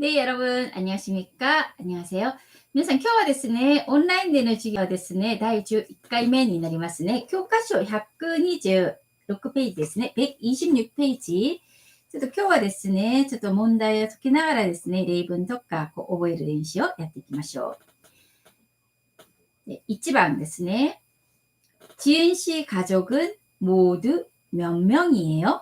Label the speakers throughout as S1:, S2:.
S1: 네, 여러분, 안녕하십니까? 안녕하세요. 皆さん、今日はですね、オンラインでの授業はですね、第11回目になりますね。教科書126ページですね。126ページ。ちょっと今日はですね、ちょっと問題を解きながらですね、例文とかこう覚える練習をやっていきましょう。で1番ですね。지은씨가족은모두몇명이에요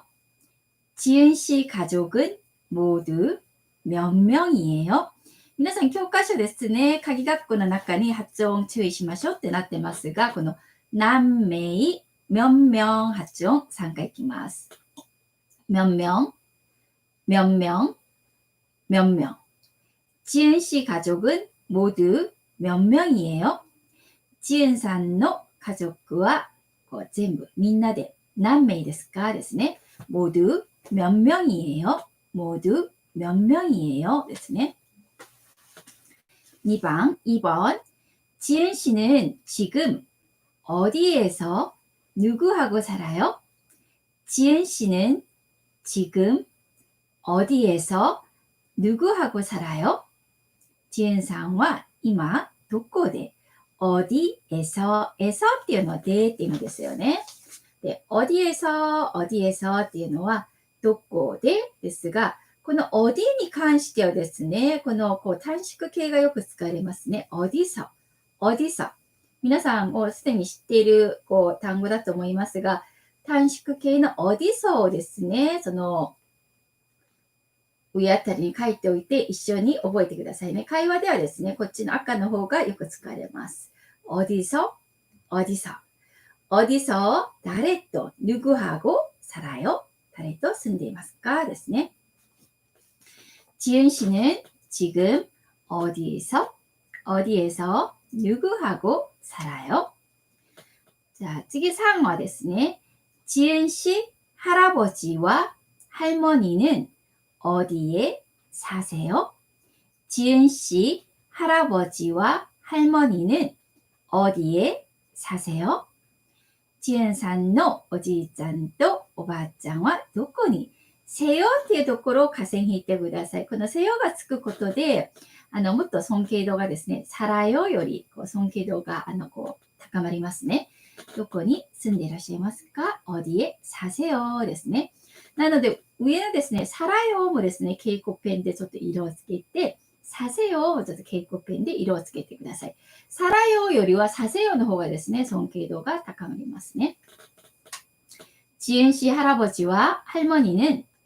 S1: 지은씨가족은모두 몇 명이에요? 皆さん教科書ですね。鍵学校の中に発音注意しましょうってなってますが、この何名、몇 명、 発音3回いきます。몇 명、 몇 명、 몇 명。 지은 씨 가족은 모두 몇 명이에요? 지은 さんの 가족과 全部みんなで何名ですかですね。 모두 몇 명이에요? 모두 몇 명이에요? ですね. 2번, 2번. 지은 씨는 지금 어디에서 누구하고 살아요? 지은 씨는 지금 어디에서 누구하고 살아요? 지은 상과 이마 도코데 어디에서 에서 っていうのでっていうのですよね。 で、 어디에서 어디에서 っていうのはどこでですが このおディに関してはですね、このこう短縮形がよく使われますね。おディソ。おディソ。皆さんもうすでに知っているこう単語だと思いますが、短縮形のオディソをですね、その上あたりに書いておいて一緒に覚えてくださいね。会話ではですね、こっちの赤の方がよく使われます。オディソ、オディソ。オディソ、誰と누구하 고、 さらよ。誰と住んでいますかですね。 지은 씨는 지금 어디에서 어디에서 누구하고 살아요? 자, 찌기 상어 됐으니 지은 씨 할아버지와 할머니는 어디에 사세요? 지은 씨 할아버지와 할머니는 어디에 사세요? 지은 산노 오지짠 또 오바짱와 도코니 せよっていうところを下線引いてください。このせよがつくことで、あの、もっと尊敬度がですね、さらよより、こう、尊敬度が、あの、こう、高まりますね。どこに住んでいらっしゃいますかおディエ、させよですね。なので、上のですね、さらよもですね、蛍光ペンでちょっと色をつけて、させよをちょっと蛍光ペンで色をつけてください。さらよよりはさせよの方がですね、尊敬度が高まりますね。지은씨할아버지와할머니는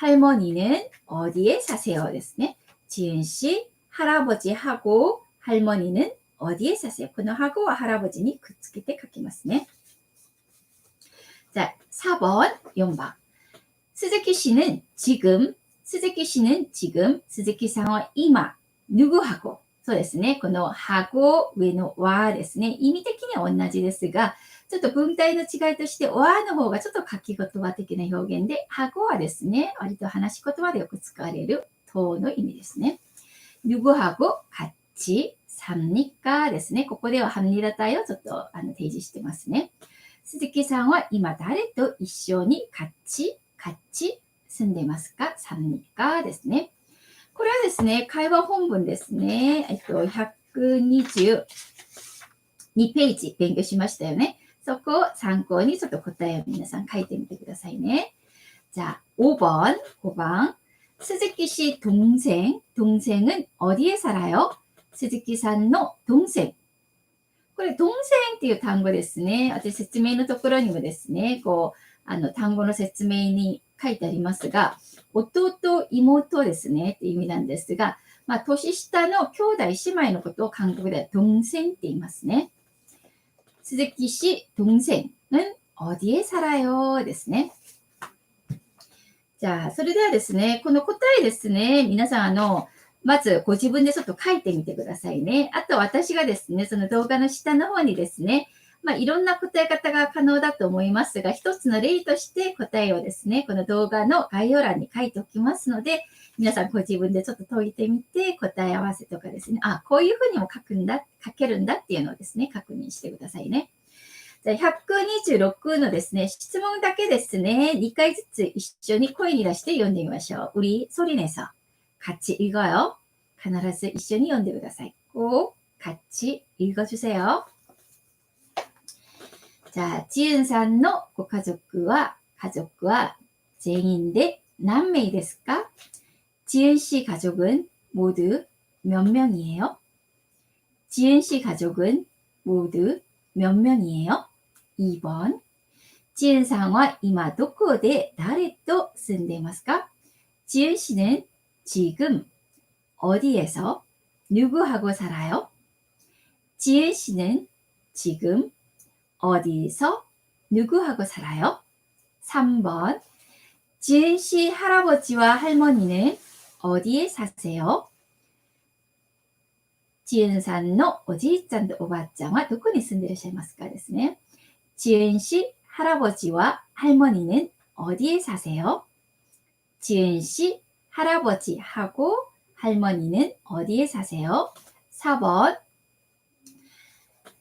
S1: 할머니는 어디에 사세요? ですね. 지은 씨 할아버지 하고 할머니는 어디에 사세요? この하고와 할아버지니 くっつけて書きますね. 자, 4번, 4번. 스즈키 씨는 지금, 스즈키 씨는 지금, 스즈키 상은 이마, 누구하고, そうですね。この、はご上のわですね。意味的には同じですが、 ちょっと文体の違いとして、わの方がちょっと書き言葉的な表現で、はごはですね、割と話し言葉でよく使われる等の意味ですね。누구하고같이삽니까ですね。ここでは합니다体をちょっとあの提示してますね。鈴木さんは今誰と一緒に같이 같이住んでますか삽니까ですね。これはですね、会話本文ですね。えっと、122ページ勉強しましたよね。 そこを参考にちょっと答えを皆さん書いてみてくださいね。じゃあ、5番、5番。鈴木氏동생동생은어디에살아요鈴木さんの동생これ、동생っていう単語ですね。私、説明のところにもですね、こう、あの、単語の説明に書いてありますが、弟、妹ですねっていう意味なんですが、まあ、年下の兄弟姉妹のことを韓国では동생って言いますね。 鈴木氏동생은어디에살아요ですね。じゃあ、それではですね、この答えですね、皆さん、あの、 まずご自分でちょっと書いてみてくださいね。あと私がですね、その動画の下の方にですね、 まあ、いろんな答え方が可能だと思いますが、一つの例として答えをですね、この動画の概要欄に書いておきますので、皆さんご自分でちょっと解いてみて、答え合わせとかですね、あ、こういうふうにも書くんだ、書けるんだっていうのをですね、確認してくださいね。じゃ126のですね、質問だけですね、2回ずつ一緒に声に出して読んでみましょう。우리소리내서같이읽어요必ず一緒に読んでください。꼭 같이읽어주세요 자、 지은さんのご家族は、家族は全員で何名ですか지은씨가족은모두몇명이에요지은씨가족은모두몇명이에요2번 지은さんは今どこで誰と住んでいますか지은씨는지금어디에서누구하고살아요지은씨는지금 어디서 누구하고 살아요? 3번. 지은 씨 할아버지와 할머니는 어디에 사세요? 지은 산의 오지いちゃん 오바ちゃんは どこに 住んでいらっしゃいますかですね. 지은 씨 할아버지와 할머니는 어디에 사세요? 지은 씨 할아버지하고 할머니는 어디에 사세요? 4번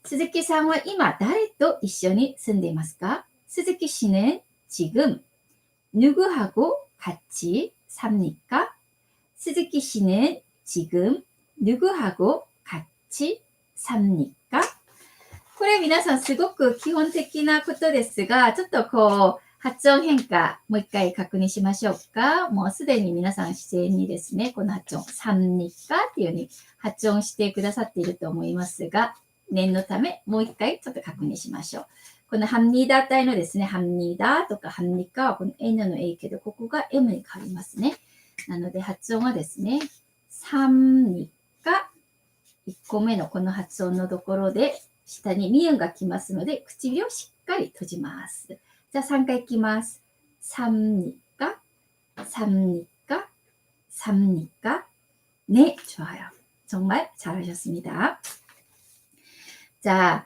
S1: 鈴木さんは今誰と一緒に住んでいますか鈴木씨는지금누구하고같이삽니까鈴木씨는지금누구하고같이삽니까これ皆さんすごく基本的なことですが、ちょっとこう、発音変化、もう一回確認しましょうか。もうすでに皆さん自然にですね、この発音、サンニカっていうふうに発音してくださっていると思いますが、 念のため、もう一回ちょっと確認しましょう。このハンニーダー体のですね、ハンニーダーとかハンニカはこの N の A けど、ここが M に変わりますね。なので発音はですね、サンニカ、1個目のこの発音のところで、下にミユンが来ますので、唇をしっかり閉じます。じゃあ3回いきます。サンニカ、サンニカ、サンニカ。ね、좋아 요。 정말잘하셨습니다 じゃあ、あ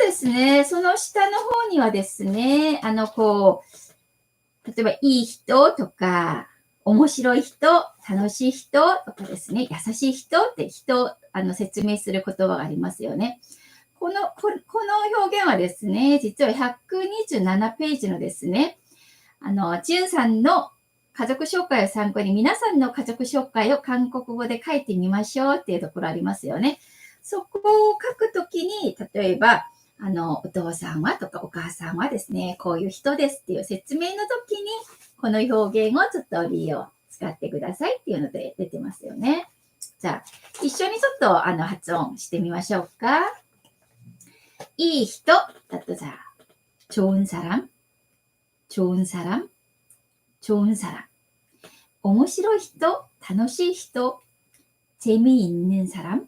S1: とですね、その下の方にはですね、あの、こう、例えば、いい人とか、面白い人、楽しい人とかですね、優しい人って人をあの説明する言葉がありますよね。このこ、この表現はですね、実は127ページのですね、あの、チュンさんの家族紹介を参考に皆さんの家族紹介を韓国語で書いてみましょうっていうところありますよね。そこを書くときに、例えば、あの、お父さんはとかお母さんはですね、こういう人ですっていう説明の時に、この表現をちょっと利用、使ってくださいっていうので出てますよね。じゃあ、一緒にちょっとあの発音してみましょうか。いい人だとさ、좋은사 람、 좋은사 람、 좋은사 람。 面白い人、楽しい人、재미있는사 람、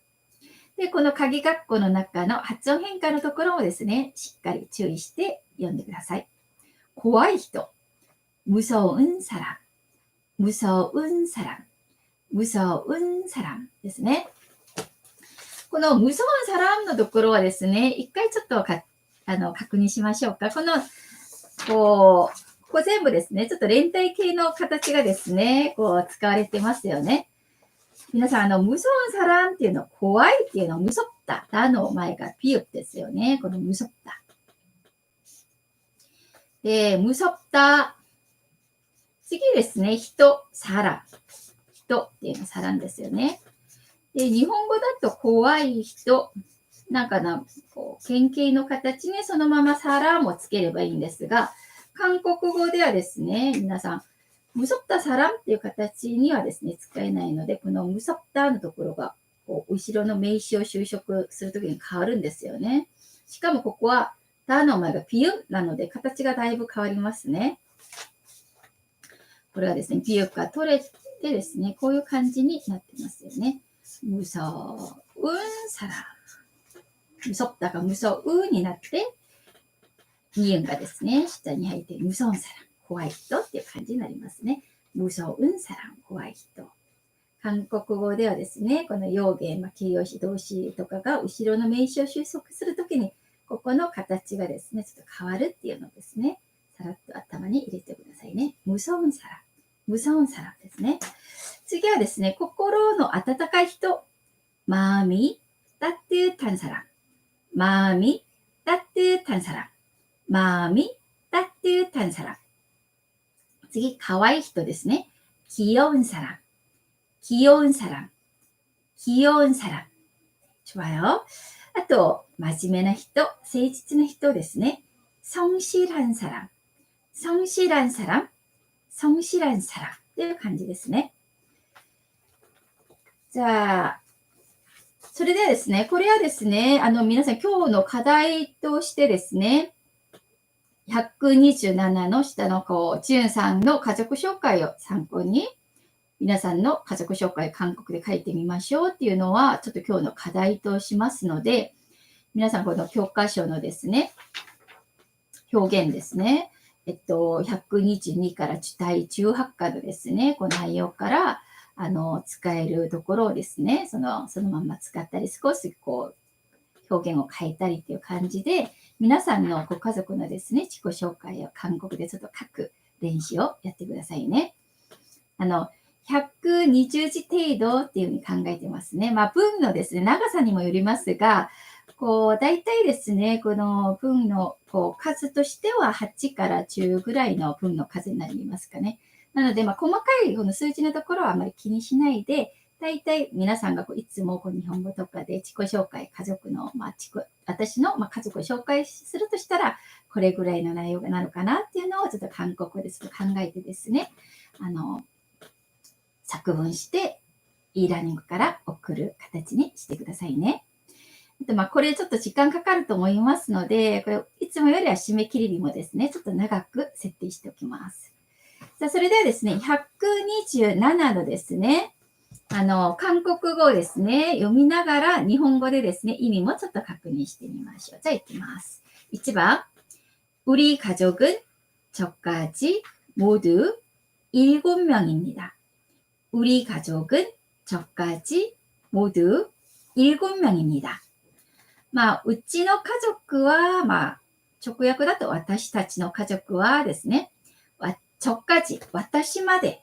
S1: で、この鍵括弧の中の発音変化のところをですね、しっかり注意して読んでください。怖い人。無双うサんさらん。無双うサんさらん。無双うサんさらんですね。この無双うサランのところはですね、一回ちょっとかあの確認しましょうか。この、こう、ここ全部ですね、ちょっと連帯形の形がですね、こう使われてますよね。皆さん、あの、無双サランっていうの、怖いっていうの、無そった。だの前がピュッですよね。この無そった。で、無そった。次ですね、人、サラ。人っていうのはサランですよね。で、日本語だと怖い人、なんかな、こう、原型の形にそのままサラもつければいいんですが、韓国語ではですね、皆さん、無足ったサランっていう形にはですね、使えないので、この無足ったのところが、こう後ろの名詞を修飾するときに変わるんですよね。しかもここは、タの前がピュンなので、形がだいぶ変わりますね。これはですね、ピュッが取れてですね、こういう感じになってますよね。無ソうんサラ。無ソったが無ソうになって、ニユンがですね、下に入って無ソンサラ。怖い人っていう感じになりますね。無ソうんサラン。怖い人。韓国語ではですね、この用言、まあ、形容詞、動詞とかが後ろの名詞を収束するときに、ここの形がですね、ちょっと変わるっていうのですね、さらっと頭に入れてくださいね。無ソンサラ。無ソンサラですね。次はですね、心の温かい人。マーミー、だってたんさら。マーミー、だってたんさら。マーミー、だってたんさら。次、可愛い人ですね。귀여운사 람。 귀여운사 람。 귀여운사 람。 좋아 요。 あと、真面目な人、誠実な人ですね。성실한사 람。 성실한사 람。 성실한사 람。 っていう感じですね。じゃあ、それではですね、これはですね、あの、皆さん今日の課題としてですね、 127の下のこう、チュンさんの家族紹介を参考に、皆さんの家族紹介、韓国で書いてみましょうっていうのは、ちょっと今日の課題としますので、皆さんこの教科書のですね、表現ですね、えっと、122から第18課のですね、この内容から、あの、使えるところをですね、その、そのまま使ったり、少しこう、表現を変えたりっていう感じで、皆さんのご家族のですね、自己紹介を韓国でちょっと書く練習をやってくださいね。あの、120字程度っていうふうに考えてますね。まあ、文のですね、長さにもよりますが、こう、大体ですね、この文のこう数としては8から10ぐらいの文の数になりますかね。なので、まあ、細かいこの数字のところはあまり気にしないで、大体皆さんがこういつもこう日本語とかで自己紹介、家族の、まあ、私のま家族を紹介するとしたら、これぐらいの内容なのかなっていうのをちょっと韓国語でちょっと考えてですね、あの、作文して、e ラーニングから送る形にしてくださいね。でまあ、これちょっと時間かかると思いますので、これいつもよりは締め切り日もですね、ちょっと長く設定しておきます。さあ、それではですね、127のですね、あの、韓国語をですね、読みながら日本語でですね、意味もちょっと確認してみましょう。じゃあ、いきます。1番、우리가족은저까지모두7명입니다 우리家族은저까지모두7명입니다まあ、うちの家族は、まあ、直訳だと私たちの家族はですね、直下時、私まで、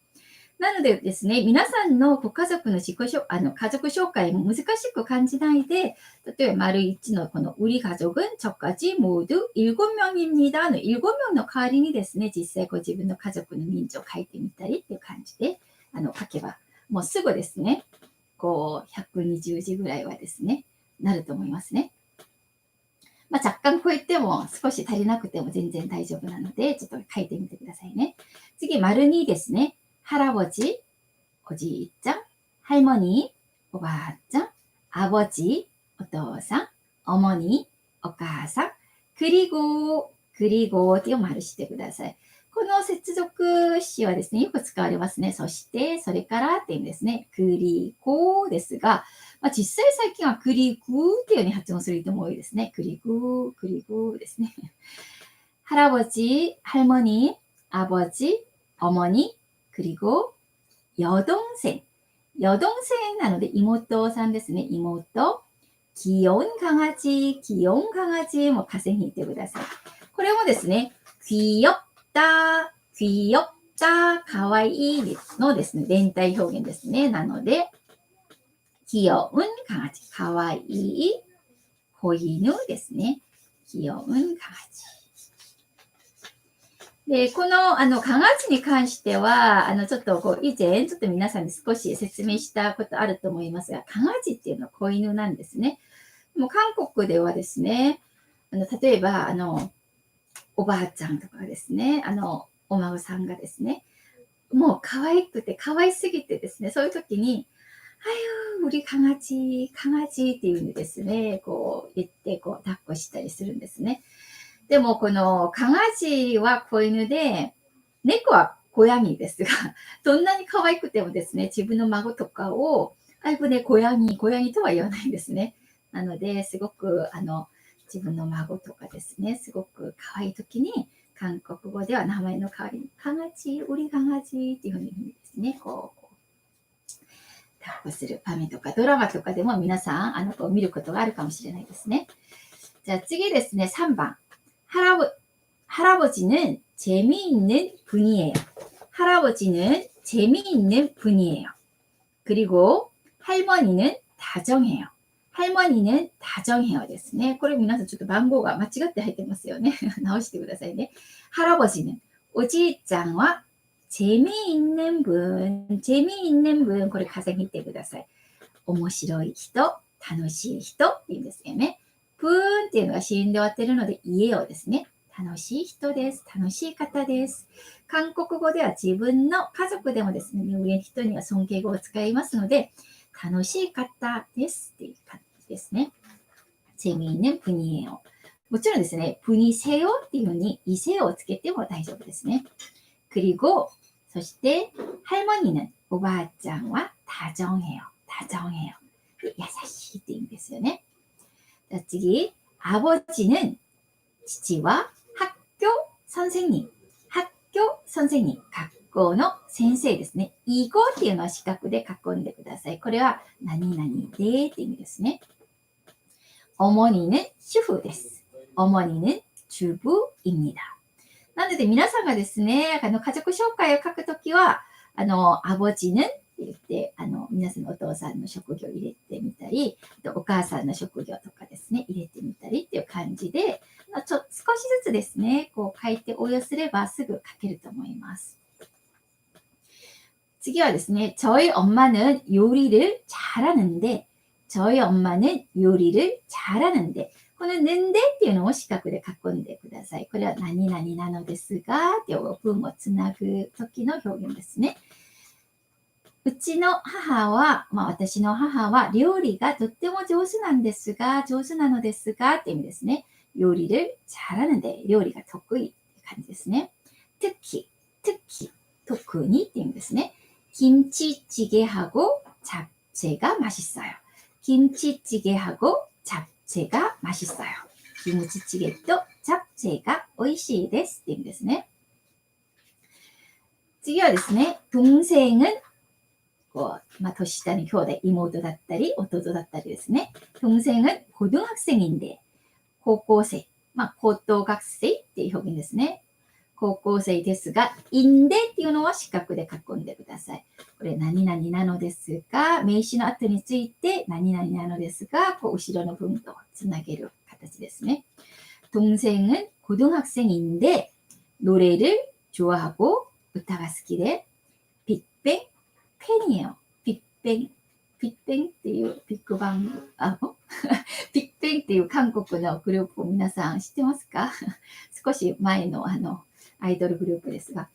S1: なのでですね、皆さんのご家族の自己紹あの家族紹介も難しく感じないで、例えば丸1のこの우리가족은저까지모두7명입니다の7名の代わりにですね、実際ご自分の家族の人数を書いてみたりっていう感じであの書けば、もうすぐですね、こう120字ぐらいはですね、なると思いますね。まあ、若干超えても少し足りなくても全然大丈夫なので、ちょっと書いてみてくださいね。次、丸2ですね。 할아버지, 오지짱, 할머니, 오바짱, 아버지, 오토상, 어머니, 오가상, 그리고, 그리고 っていう말을してください。この接続詞はですね、よく使われますね。そして、それからっていう意味ですね。クリコですが、まあ、実際最近はクリグーっていうように発音する人も多いですね。クリグー、クリグーですね。할아버지할머니아버지어머니 그리고여동생여동생なので妹さんですね。妹。귀여운강아 지、 귀여운강아 지、 も風にいてください。これもですね、귀엽 다、 귀엽 다、 かわいいのですね、連帯表現ですね。なので、귀여운강아 지、 かわいい 고인우 ですね。 귀여운 강아지. で、この、あの、加賀値に関しては、あの、ちょっと、こう、以前、ちょっと皆さんに少し説明したことあると思いますが、加賀値っていうのは子犬なんですね。もう、韓国ではですね、あの、例えば、あの、おばあちゃんとかですね、あの、お孫さんがですね、もう可愛くて、可愛すぎてですね、そういう時に、はよ、売りかがち、かがちっていうんでですね、こう言って、こう、抱っこしたりするんですね。でも、この강아 지は子犬で、猫は고양이ですが、どんなに可愛くてもですね、自分の孫とかを、あいぶね、고양 이、 고양 이とは言わないんですね。なので、すごく、あの、自分の孫とかですね、すごく可愛い時に、韓国語では名前の代わりに、강아 지、 우리 강아 지っていうふうにですね、こう、抱っこする場面とか、ドラマとかでも皆さん、あの、こう見ることがあるかもしれないですね。じゃあ次ですね、3番。 할아버, 할아버지는 재미있는 분이에요. 할아버지는 재미있는 분이에요. 그리고 할머니는 다정해요. 할머니는 다정해요. ですね。これ皆さんちょっと番号が間違って入ってますよね。直してくださいね。 할아버지는 오지짱과 재미있는 분, 재미있는 분, これ風に言ってください。面白い人、楽しい人って言うんですよね。 ぷーんっていうのが死んで終わってるので、家をですね、楽しい人です。楽しい方です。韓国語では自分の家族でもですね、上の人には尊敬語を使いますので、楽しい方ですっていう感じですね。セミね、プニエオ。もちろんですね、プニセヨっていうふうに異性をつけても大丈夫ですね。그리고そして、할머니는おばあちゃんは多정해 요。 多정해 요。 優しいって意味ですよね。 次、아버지는父は학교선생님、학교선생님、学校の先生ですね。이거っていうのは四角で囲んでください。これは何々でって意味ですね。어머니는主婦です。어머니는주부입니다。なので皆さんがですね、あの家族紹介を書くときは、あの、アボジヌ って言って、あの、皆さんのお父さんの職業を入れてみたり、お母さんの職業とかですね、入れてみたりっていう感じで、ちょ少しずつですね、こう書いて応用すればすぐ書けると思います。次はですね、저희엄마는요리를잘하는데저희엄마는요리를잘하는데この年でっていうのを四角で囲んでください。これは何々なのですが、っていう文をつなぐ時の表現ですね。 うちの母は、まあ私の母は料理がとっても上手なんですが、上手なのですがって意味ですね。料理를잘하는で、料理が得意って感じですね。특히 특히特にって意味ですね。김치찌개하고잡채가맛있어요 김치찌개하고잡채가맛있어요キムチチゲとチャプチェが美味しいですって意味ですね。次はですね、동생은 こう、まあ、年下の兄弟、妹だったり、弟だったりですね。동생은고등학생인 데、 高校生、まあ、高等学生っていう表現ですね。高校生ですが、in でっていうのは四角で囲んでください。これ、何々なのですが、名詞の後について、何々なのですが、こう後ろの文とつなげる形ですね。동생은고등학생인 데、 노래를좋아하고歌が好きで、빅뱅 팬이에요. 빅뱅. 빅뱅 っていう 빅방, 아, 빅뱅 っていう韓国のグループを皆さん知ってますか少し前のあのアイドルグループですが、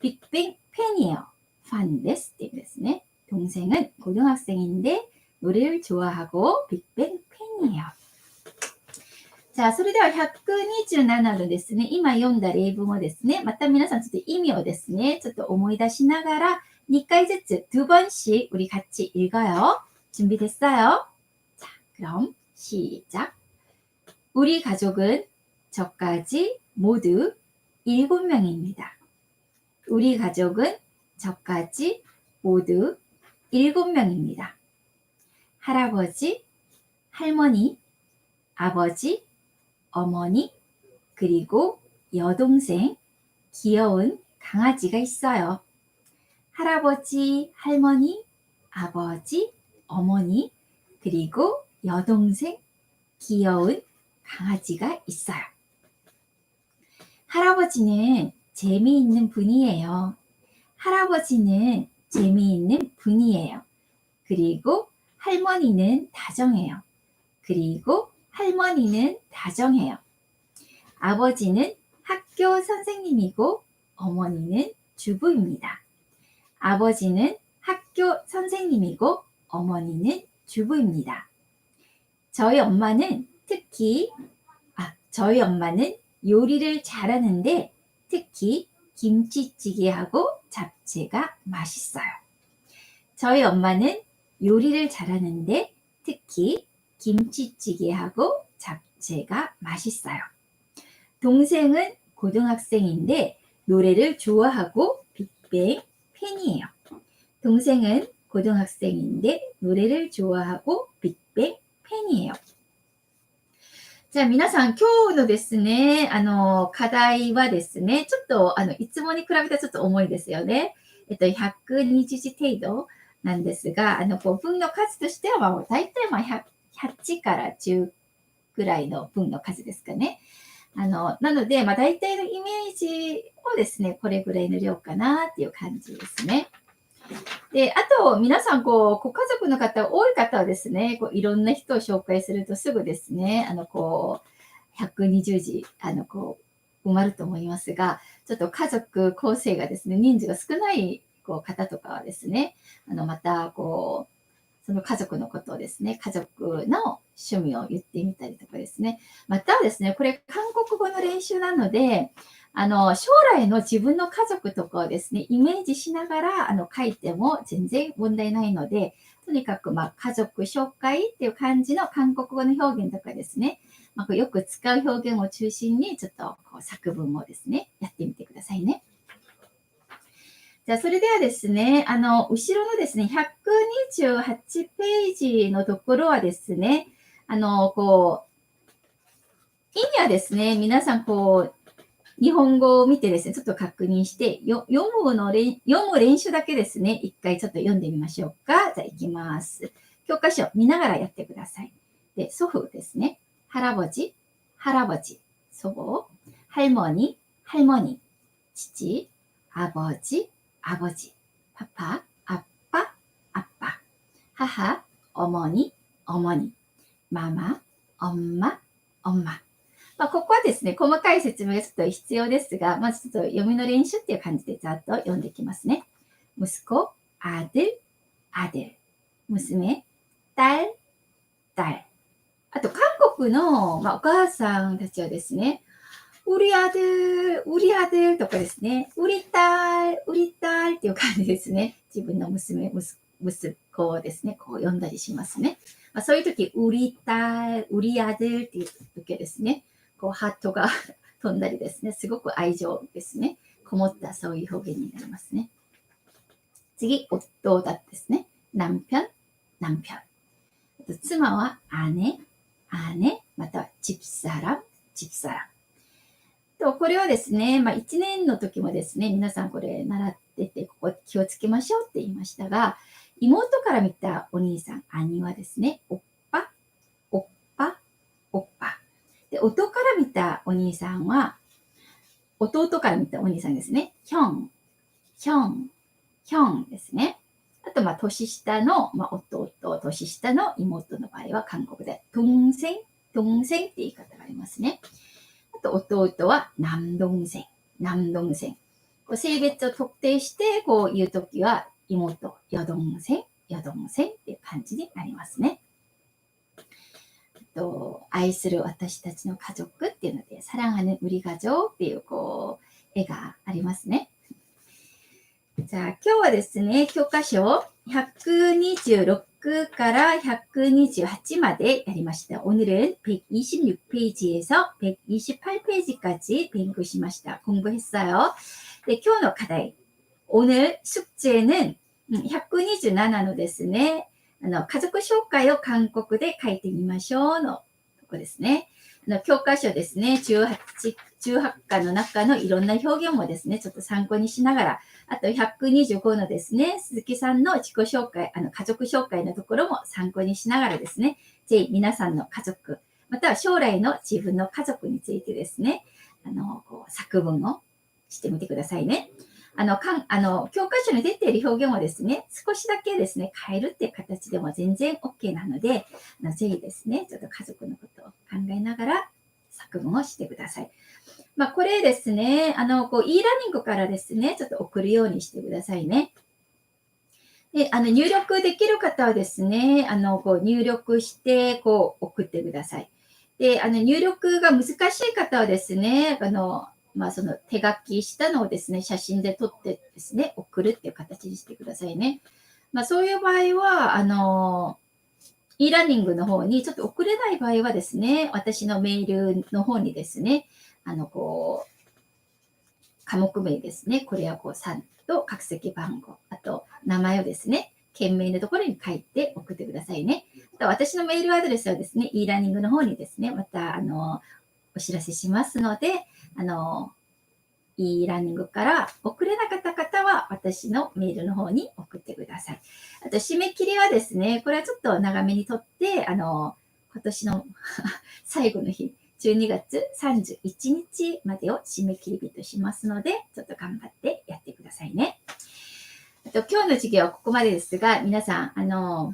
S1: 빅뱅 팬이에요. fan ですっていうですね. 동생은 고등학생인데 노래를 좋아하고 빅뱅 팬이에요. じゃあ、それでは127のですね、今読んだ例文をですね、また皆さんちょっと意味をですね、ちょっと思い出しながら、 니까이즈츠 두 번씩 우리 같이 읽어요. 준비됐어요? 자, 그럼 시작. 우리 가족은 저까지 모두 일곱 명입니다. 우리 가족은 저까지 모두 일곱 명입니다. 할아버지, 할머니, 아버지, 어머니, 그리고 여동생, 귀여운 강아지가 있어요. 할아버지, 할머니, 아버지, 어머니, 그리고 여동생, 귀여운 강아지가 있어요. 할아버지는 재미있는 분이에요. 할아버지는 재미있는 분이에요. 그리고 할머니는 다정해요. 그리고 할머니는 다정해요. 아버지는 학교 선생님이고 어머니는 주부입니다. 아버지는 학교 선생님이고 어머니는 주부입니다. 저희 엄마는 특히 아, 저희 엄마는 요리를 잘하는데 특히 김치찌개하고 잡채가 맛있어요. 저희 엄마는 요리를 잘하는데 특히 김치찌개하고 잡채가 맛있어요. 동생은 고등학생인데 노래를 좋아하고 빅뱅 팬이에요. 동생은 고등학생인데 노래를 좋아하고 빅뱅 팬이에요. じゃあ皆さん、今日のですね、あの、課題はですね、ちょっと、あの、いつもに比べたらちょっと重いですよね。えっと、120字程度なんですが、あの、こう、文の数としては、まあ、大体、まあ、8から10ぐらいの文の数ですかね。 あの、なので、まあ、大体のイメージをですね、これぐらいの量かなっていう感じですね。で、あと、皆さん、こう、ご家族の方、多い方はですね、こういろんな人を紹介するとすぐですね、あの、こう、120字、あの、こう、埋まると思いますが、ちょっと家族構成がですね、人数が少ないこう方とかはですね、あの、また、こう、その家族のことをですね、家族の趣味を言ってみたりとかですね。またはですね、これ韓国語の練習なので、あの、将来の自分の家族とかをですね、イメージしながら、あの、書いても全然問題ないので、とにかく、まあ、家族紹介っていう感じの韓国語の表現とかですね、まあ、よく使う表現を中心に、ちょっとこう作文もですね、やってみてくださいね。じゃあ、それではですね、あの、後ろのですね、128ページのところはですね、あの、こう、意味はですね、皆さん、こう、日本語を見てですね、ちょっと確認して、読むの読む練習だけですね、一回ちょっと読んでみましょうか。じゃあ、いきます。教科書見ながらやってください。で、祖父ですね。할아버 지、 할아버 지、 祖母、할머 니、 할머 니、 父、아버 지、 아버지, 파파, 아빠, 아빠, 하하, 어머니, 어머니, 마마, 엄마, 엄마. まあ、ここはですね、細かい説明がちょっと必要ですが、まずちょっと読みの練習っていう感じでざっと読んでいきますね。息子、アデル、アデル。娘、딸、딸。あと、韓国の、まあ、お母さんたちはですね、 우리아들우리아들とかですね。우리딸우리딸っていう感じですね。自分の娘、息子をですね、こう呼んだりしますね。まあ、そういう時、우리딸우리아들っていう時はですね、こうハットが飛んだりですね、すごく愛情ですね、こもったそういう表現になりますね。次、夫だですね。남편 남편妻は姉、姉、または집사람 집사람 と、これはですね、まあ、1年の時もですね、皆さんこれ習ってて、ここ気をつけましょうって言いましたが、妹から見たお兄さん、兄はですね、おっぱ、おっぱ、おっぱ。で、弟から見たお兄さんは、弟から見たお兄さんですね、ヒョン、ヒョン、ヒョンですね。あと、まあ、年下の、まあ、弟、年下の妹の場合は、韓国で、トンセン、トンセンって言い方がありますね。と弟は南東線、南東線。性別を特定して、こう言うときは、妹、ヨドン線、ヨドン線っていう感じになりますね。と愛する私たちの家族っていうので、サランハネウリガジョっていう、こう、絵がありますね。じゃあ、今日はですね、教科書126 100から 128までやりました. 오늘은 126페이지에서 128페이지까지 공부しました. 공부했어요. 네, 今日の課題. 오늘 숙제는 127のですね、あの、家族紹介を韓国で書いてみましょうのとこですね。 の教科書ですね、18、18課の中のいろんな表現もですね、ちょっと参考にしながら、あと125のですね、鈴木さんの自己紹介、あの家族紹介のところも参考にしながらですね、ぜひ皆さんの家族、または将来の自分の家族についてですね、あの、こう作文をしてみてくださいね。あの、かんあの教科書に出ている表現をですね、少しだけですね、変えるっていう形でも全然 OK なので、あのぜひですね、ちょっと家族のことを考えながら作文をしてください。まあ、これですね、あの、こう、e ラーニングからですね、ちょっと送るようにしてくださいね。で、あの、入力できる方はですね、あの、こう、入力して、こう、送ってください。で、あの、入力が難しい方はですね、あの、まあ、その手書きしたのをですね、写真で撮ってですね、送るっていう形にしてくださいね。まあ、そういう場合は、あの、e ラーニングの方にちょっと送れない場合はですね、私のメールの方にですね、あの、こう、科目名ですね、これはこう3と各席番号、あと名前をですね、件名のところに書いて送ってくださいね。私のメールアドレスはですね、e ラーニングの方にですね、また、あの、お知らせしますので、あの、e ラーニングから送れなかった方は私のメールの方に送ってください。あと、締め切りはですね、これはちょっと長めにとって、あの、今年の 最後の日、12月31日までを締め切り日としますので、ちょっと頑張ってやってくださいね。あと、今日の授業はここまでですが、皆さん、あの、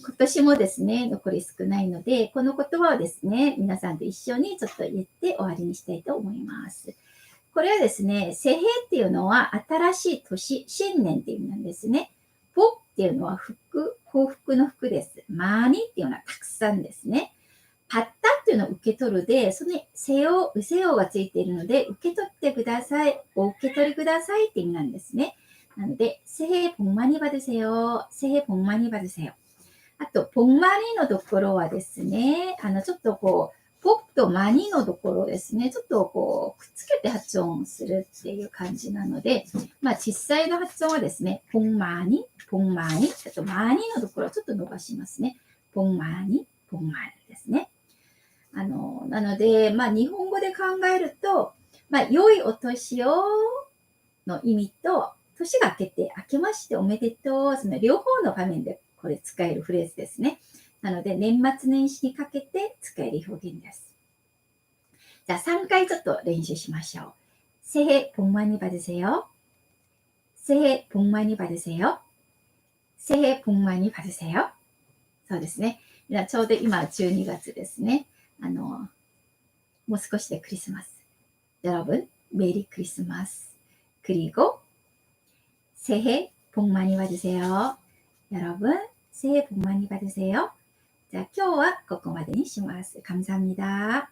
S1: 今年もですね、残り少ないので、この言葉をですね、皆さんと一緒にちょっと言って終わりにしたいと思います。これはですね、世平っていうのは新しい年、新年っていう意味なんですね。ポっていうのは福、幸福の福です。マニっていうのはたくさんですね。パッタっていうのを受け取るで、そのせよ、うせよがついているので、受け取ってください。お受け取りくださいって意味なんですね。なので、せへぽんまにばでせよ。せへぽんまにばでせよ。あと、ぽんまにのところはですね、あの、ちょっとこう、ポッとマニのところですね、ちょっとこう、くっつけて発音するっていう感じなので、まあ、小さいの発音はですね、ポンマニ、ポンマニ、あとマニのところをちょっと伸ばしますね。ポンマニ、ポンマニですね。あの、なので、まあ、日本語で考えると、まあ、良いお年をの意味と、年が明けて、明けましておめでとう、その両方の場面でこれ使えるフレーズですね。なので、年末年始にかけて使える表現です。じゃあ、3回ちょっと練習しましょう。새해복많이받으세 요。 새해복많이받으세 요。 새해복많이받으세 요。 そうですね。ちょうど今12月ですね。あの、もう少しでクリスマス。여러 분、 メリークリスマス。그리고새해복많이받으세 요。 여러분 새해 복 많이 받으세요. 자, 今日はここまでにします。감사합니다。